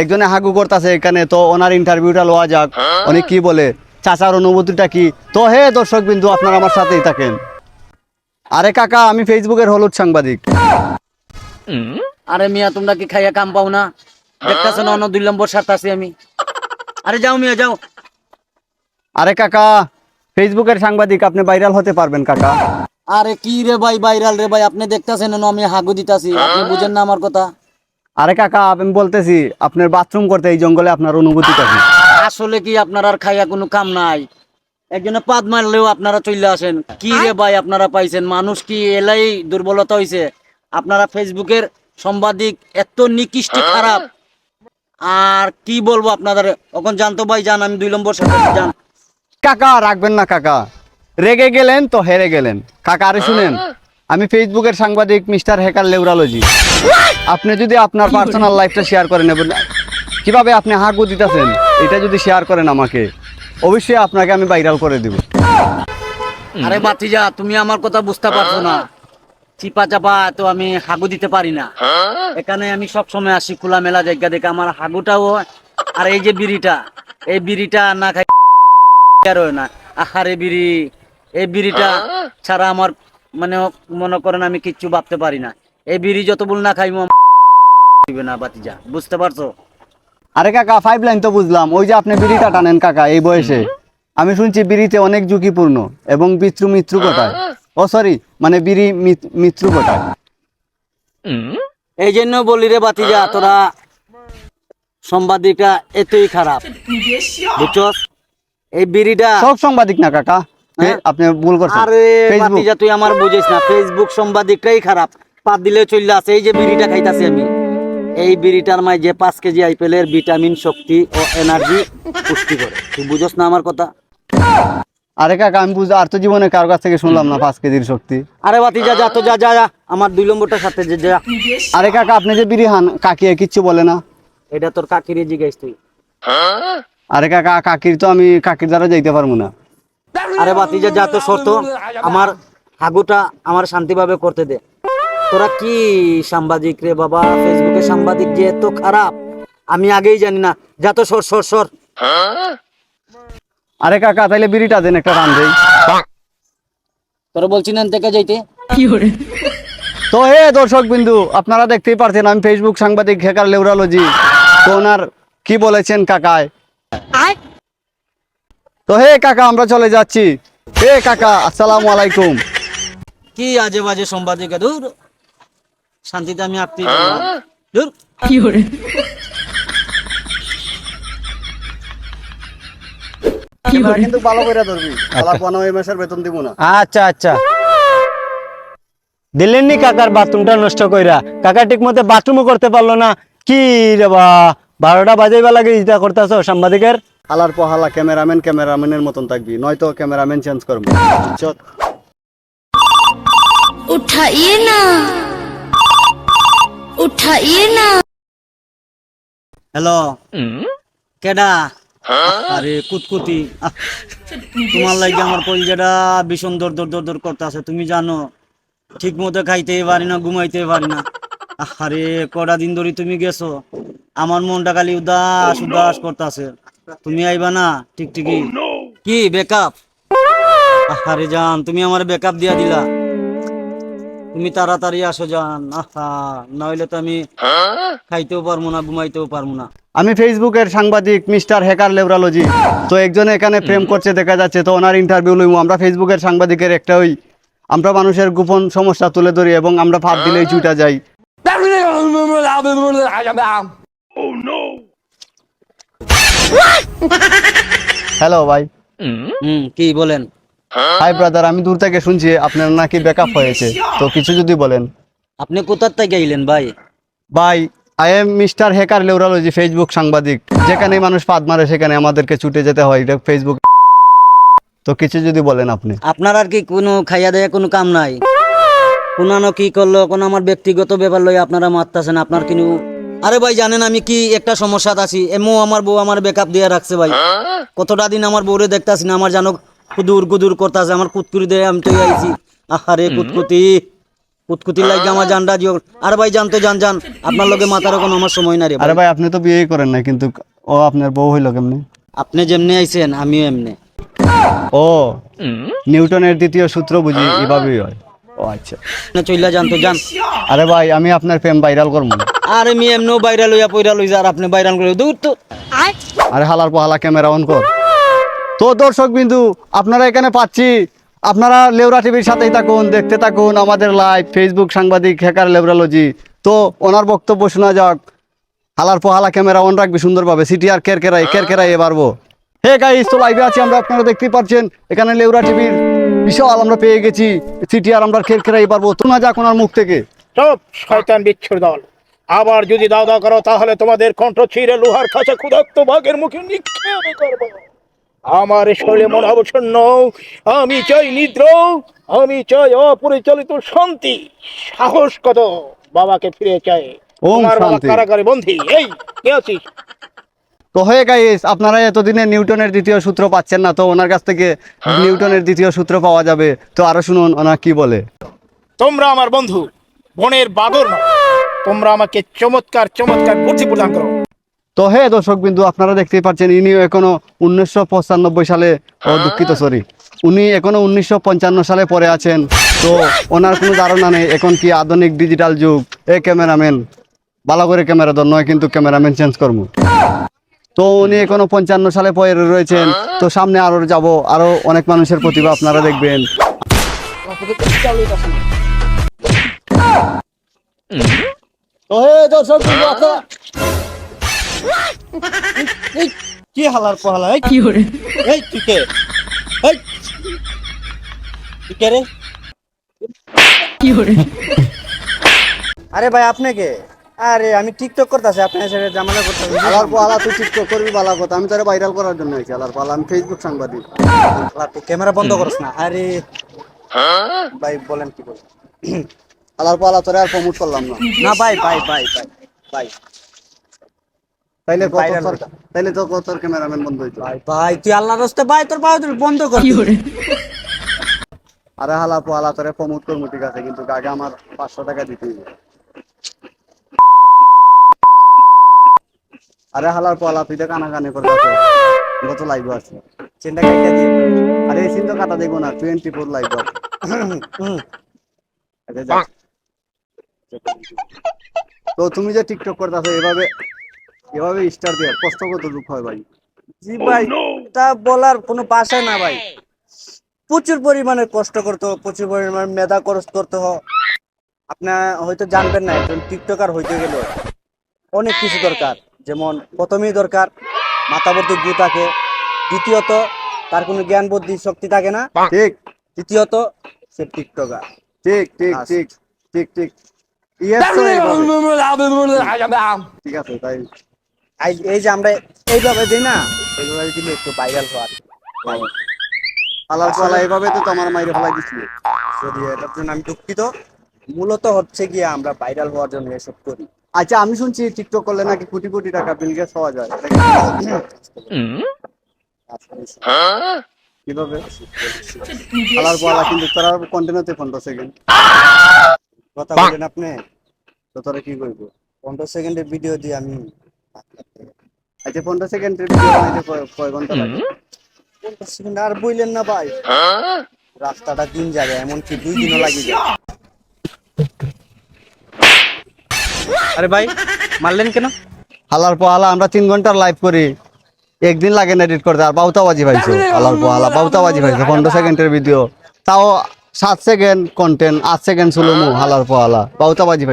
একজনে হাগু করতেছে এখানে তো ওনার ইন্টারভিউটা লওয়া যাক। উনি কি বলে? চাচার অনুভূতিটা কি? তো হে দর্শক বিন্দু আপনারা আমার সাথেই থাকেন। আরে কাকা আমি ফেসবুকের হলুদ সাংবাদিক। আরে মিয়া তোমরা কি খাইয়া কাম পাও না? দেখতেছো না অন্য দুই নম্বর সাথে আছি আমি। আরে যাও মিয়া যাও। আরে কাকা ফেসবুকের সাংবাদিক আপনি ভাইরাল হতে পারবেন কাকা। আরে কি রে ভাই ভাইরাল রে ভাই আপনি দেখতাছেন না আমি হাগু দিতাছি। আপনি বুঝেন না আমার কথা। আরে কাকা আমি বলতেছি আপনার বাথরুম করতে এই জঙ্গলে আপনার অনুভূতি আসলে কি আপনার আর খাইয়া কোনো কাম নাই? একজনে পাদ মারলেও আপনারা চলে আসেন। কি রে ভাই আপনারা পাইছেন? মানুষ কি এলাই দুর্বলতা হইছে? আপনারা ফেসবুকের সাংবাদিক এত নিকৃষ্ট খারাপ। আর কি বলব আপনাদের? এখন জানতো ভাই জান আমি দুই নম্বর সাথে জান। কাকা রাখবেন না কাকা। রেগে গেলেন তো হেরে গেলেন। কাকা আরে শুনেন আমি ফেসবুকের সাংবাদিক মিস্টার হ্যাকার লেউরালজি। আপনি যদি আপনার পার্সোনাল লাইফটা শেয়ার করেন এবং কীভাবে আপনি হাঁকু দিতেছেন? এটা যদি শেয়ার করেন আমাকে অবশ্যই আপনাকে আমি ভাইরাল করে দিব। আরে বাতিজা তুমি আমার কথা বুঝতে পারছ না। চিপা চাপা তো আমি হাগু দিতে পারি না। এখানে আমি সব সময় আসি খোলা মেলা জায়গা দেখে। আমার হাগুটাও হয়। আর এই যে বিড়িটা এই বিড়িটা না খাই আর হয় না। আহারে বিড়ি এই বিড়িটা ছাড়া আমার মানে মনে করেন আমি কিচ্ছু ভাবতে পারি না। এই বিড়ি যত বল না খাইবো দিবে না বাতিজা বুঝতে পারছ? আরে কাকা ফাইভ লাইন তো বুঝলাম। ওই যে আপনি বিড়িটা টানেন কাকা এই বয়সে। আমি শুনছি বিড়িতে অনেক ঝুঁকিপূর্ণ এবং মৃত্যু মৃত্যু ঘটায়। ও সরি মানে বিড়ি মৃত- মৃত্যু ঘটায়। এই জন্য বলি রে বাতিজা তোরা সম্বাদিকটা এতই খারাপ। বুঝছস? এই বিড়িটা সব সাংবাদিক না কাকা? আপনি ভুল করছেন? আরে বাতিজা তুই আমার বুঝিস না। ফেসবুক খারাপ। পাত দিলে আছে এই যে বিড়িটা খাইতাছি আমি। এই বিড়িটার মাই যে পাঁচ কেজি আইপেলের ভিটামিন শক্তি ও এনার্জি পুষ্টি করে। তুই বুঝস না আমার কথা? আরে কাকা আমি বুঝ আর তো জীবনে কারও কাছ থেকে শুনলাম না পাঁচ কেজির শক্তি। আরে বাতিজা যা যা তো যা যা যা। আমার দুই নম্বরটার সাথে যে যা। আরে কাকা আপনি যে বিড়ি হান কাকিয়ে কিচ্ছু বলে না। এটা তোর কাকিরে জিগাইস তুই। আরে কাকা কাকির তো আমি কাকির দ্বারা যাইতে পারব না। আরে বাতিজা যা তো শর্ত আমার হাগুটা আমার শান্তিভাবে করতে দে। তোরা কি সাংবাদিক রে বাবা? ফেসবুকে সাংবাদিক যে এত খারাপ আমি আগেই জানি না। যা তো সর সর সর। আরে কাকা তাইলে বিড়িটা দেন একটা টান দেই। তোরা বলছি না থেকে যাইতে? কি হরে? তো হে দর্শক বিন্দু আপনারা দেখতেই পারছেন আমি ফেসবুক সাংবাদিক হেকার লেউরালজি। তো ওনার কি বলেছেন কাকায়? তো হে কাকা আমরা চলে যাচ্ছি। হে কাকা আসসালামু আলাইকুম। কি আজে বাজে সাংবাদিক দূর। শান্তিতে আমি আপনি দূর। কিন্তু ভালো করে ধরবি। আলাপ পনেরো মাসের বেতন দিব না। আচ্ছা আচ্ছা। দিলেন নি কাকার বাথরুমটা নষ্ট কইরা। কাকা ঠিক মতো বাথরুমও করতে পারল না। কি রে বা বারোটা বাজাইবা লাগে ইটা করতেছ সাংবাদিকের? আলার পহালা ক্যামেরাম্যান ক্যামেরাম্যানের মতন থাকবি নয়তো ক্যামেরাম্যান চেঞ্জ করব। উঠাইয়ে না। উঠাইয়ে না। হ্যালো। কেডা? হ্যাঁ? আরে কুতকুতি। তোমার লাগে আমার কলিজাটা ভীষণ দর দর দর দর করতে আছে তুমি জানো। ঠিক মতো খাইতে পারি না ঘুমাইতে পারি না। আরে কটা দিন ধরে তুমি গেছো আমার মনটা খালি উদাস উদাস করতে আছে তুমি আইবা না ঠিক ঠিকই কি বেকআপ আরে জান তুমি আমার বেকআপ দিয়া দিলা। তুমি তাড়াতাড়ি আসো জান আহা নইলে তো আমি খাইতেও পারব না ঘুমাইতেও পারব না। আমি ফেসবুকের সাংবাদিক মিস্টার হ্যাকার লেবরালজি। তো একজন এখানে প্রেম করছে দেখা যাচ্ছে তো ওনার ইন্টারভিউ লইমু। আমরা ফেসবুকের সাংবাদিকের একটা ওই আমরা মানুষের গোপন সমস্যা তুলে ধরি এবং আমরা ভাব দিলেই ছুটা যাই। হ্যালো ভাই। হুম কি বলেন? হাই ব্রাদার আমি দূর থেকে শুনছি আপনার নাকি ব্যাকআপ হয়েছে। তো কিছু যদি বলেন। আপনি কোথার থেকে আইলেন ভাই? ভাই আই এম মিস্টার হ্যাকার লেউরালজি ফেসবুক সাংবাদিক। যেখানে মানুষ পাদ মারে সেখানে আমাদেরকে ছুটে যেতে হয় এটা ফেসবুক তো কিছু যদি বলেন আপনি। আপনার আর কি কোনো খাইয়া দেয়া কোনো কাম নাই? কোনানো কি করল কোন আমার ব্যক্তিগত ব্যাপার লই আপনারা মারতেছেন আপনার কিনু আরে ভাই জানেন আমি কি একটা সমস্যাত আছি? এমও আমার বউ আমার বেকআপ দিয়ে রাখছে ভাই। কতটা দিন আমার বউরে দেখতাছি না আমার জানো কুদুর কুদুর করতেছে আমার কুতকুরি দিয়ে আমি তো আইছি আহারে কুতকুতি কুতকুতির লাগে আমার জানটা দিও আর ভাই জানতো জান জান আপনার লগে মাথার কোনো আমার সময় না রে আরে ভাই আপনি তো বিয়েই করেন না কিন্তু ও আপনার বউ হইল কেমনি? আপনি যেমনি আইছেন আমিও এমনি। ও নিউটনের দ্বিতীয় সূত্র বুঝি এভাবেই হয়। ও আচ্ছা। না চইলা জানতো জান। আরে ভাই আমি আপনার প্রেম ভাইরাল করব না। আরে মি এমনিও বাইরা লইয়া পইরা লই যা আর আপনি বাইরান করে দূর তো। আরে হালার পাহালা ক্যামেরা অন কর। তো দর্শক বিন্দু আপনারা এখানে পাচ্ছি। আপনারা লেউরা টিভির সাথেই থাকুন দেখতে থাকুন আমাদের লাইভ ফেসবুক সাংবাদিক হ্যাকার লেবরালজি তো ওনার বক্তব্য শোনা যাক। হালার পোহালা ক্যামেরা অন রাখবে সুন্দরভাবে। সিটি আর কের কেরাই কের কেরাই পারব হে গাইস তো লাইভে আছি আমরা আপনারা দেখতেই পাচ্ছেন এখানে লেউরা টিভির বিশাল আমরা পেয়ে গেছি। সিটি আর আমরা কের কেরাই পারব শোনা যাক ওনার মুখ থেকে। সব শয়তান বিচ্ছুর দল। আবার যদি দাও দাও করো তাহলে তোমাদের কণ্ঠ ছিঁড়ে লোহার কাছে ক্ষুধার্ত বাঘের মুখে নিক্ষেপ করব। আমার শরীরে মন অবসন্ন আমি চাই নিদ্র আমি চাই অপরিচালিত শান্তি সাহস কত? বাবাকে ফিরে চাই। তোমার বাবা। কারাগারে বন্ধি এই কে আছিস? তো হয়ে গাইস আপনারা এতদিনে নিউটনের দ্বিতীয় সূত্র পাচ্ছেন না তো ওনার কাছ থেকে নিউটনের দ্বিতীয় সূত্র পাওয়া যাবে। তো আরও শুনুন ওনা কি বলে। তোমরা আমার বন্ধু বনের বাদর নয় তোমরা আমাকে চমৎকার চমৎকার বুদ্ধি প্রদান করো। তো হে দর্শক বিন্দু আপনারা দেখতেই পাচ্ছেন ইনিও এখনও উনিশশো পঁচানব্বই সালে ও দুঃখিত সরি উনি এখনও উনিশশো পঞ্চান্ন সালে পরে আছেন। তো ওনার কোনো ধারণা নেই এখন কি আধুনিক ডিজিটাল যুগ। এ ক্যামেরাম্যান ভালো করে ক্যামেরা ধর নয় কিন্তু ক্যামেরাম্যান চেঞ্জ করব। তো উনি এখনও পঞ্চান্ন সালে পরে রয়েছেন। তো সামনে আরও যাব আরও অনেক মানুষের প্রতিভা আপনারা দেখবেন। হে দর্শক বিন্দু আপনারা কি হালার পোহালা এই? এই তুই কে? এই তুই কে রে? আরে ভাই আপনি কে? আরে আমি টিকটক করতেছি আপনার সাথে জামালা করতেছি। আলার পালা তুই টিকটক করবি বালা কথা আমি তোরা ভাইরাল করার জন্য আইছি আলার পালা আমি ফেসবুক সাংবাদিক। ক্যামেরা বন্ধ করছ না আরে। ভাই বলেন কি বলেন? আলার পালা তোরা আর প্রমোট করলাম না। না ভাই ভাই ভাই ভাই ভাই। তাইলে কত তাইলে তো কত ক্যামেরাম্যান বন্ধ হইতো? ভাই ভাই তুই আল্লাহর রাস্তায় ভাই তোর পাও তুই বন্ধ কর। আরে হালা পালা তোরে প্রমোট করব ঠিক আছে কিন্তু আগে আমার পাঁচশো টাকা দিতে হবে। আরে হালার পালা তুই তো কানাকানি করে গত লাইভ আছে? চিন্তা দিয়ে আরে এই সিন কাটা দেখব না টোয়েন্টি ফোর লাইভ আছে আচ্ছা, যা। তো তুমি যে টিকটক করতেছো এভাবে এভাবে স্টার দিয়ে কষ্ট কত দুঃখ হয় ভাই। জি ভাই তা বলার কোনো ভাষা না ভাই। প্রচুর পরিমাণে কষ্ট করতে হয়, প্রচুর পরিমাণে মেধা খরচ করতে হয়। আপনার হয়তো জানবেন না একজন টিকটকার হইতে গেলে অনেক কিছু দরকার। যেমন প্রথমেই দরকার মাথা ভর্তি গু থাকে। দ্বিতীয়ত তার কোনো জ্ঞান বুদ্ধি শক্তি থাকে না। ঠিক। তৃতীয়ত সে টিকটকার ঠিক ঠিক আচ্ছা। ঠিক ঠিক ঠিক। sir, এইভাবে। ঠিক আছে তাই। এই- এই যে আমরা এইভাবে দিই না এইভাবে দিলে একটু ভাইরাল হওয়ার আলার পালা এইভাবে তো তোমার মাইরে ফেলাই দিচ্ছিল যদি এটার জন্য আমি দুঃখিত মূলত হচ্ছে গিয়ে আমরা ভাইরাল হওয়ার জন্য এসব করি। আচ্ছা আমি শুনছি টিকটক করলে নাকি কোটি কোটি টাকা বিল গেটস পাওয়া যায়। কীভাবে? আলার পালা কিন্তু তোরা কন্টেনারতে পনেরো সেকেন্ড কথা বলেন আপনি। তো তোরা কি করব? পনেরো সেকেন্ডের ভিডিও দিয়ে আমি আচ্ছা পনেরো সেকেন্ডের ভিডিও বানাইতে কয়- ঘণ্টা লাগে? পনেরো সেকেন্ড আর বললেন না ভাই। রাস্তাটা দিন যাবে এমনকি দুই দিনও লাগি আরে ভাই মারলেন কেন? হালার পো পোহালা আমরা তিন ঘণ্টার লাইভ করি। একদিন লাগে না এডিট করতে আর বাউতাবাজি ভাইছো। হালার পোহালা বাউতাবাজি ভাইছো পনেরো সেকেন্ডের ভিডিও তাও সাত সেকেন্ড কন্টেন্ট আট সেকেন্ড সুলুমু হালার পো পোহালা বাউতাবাজি ভাই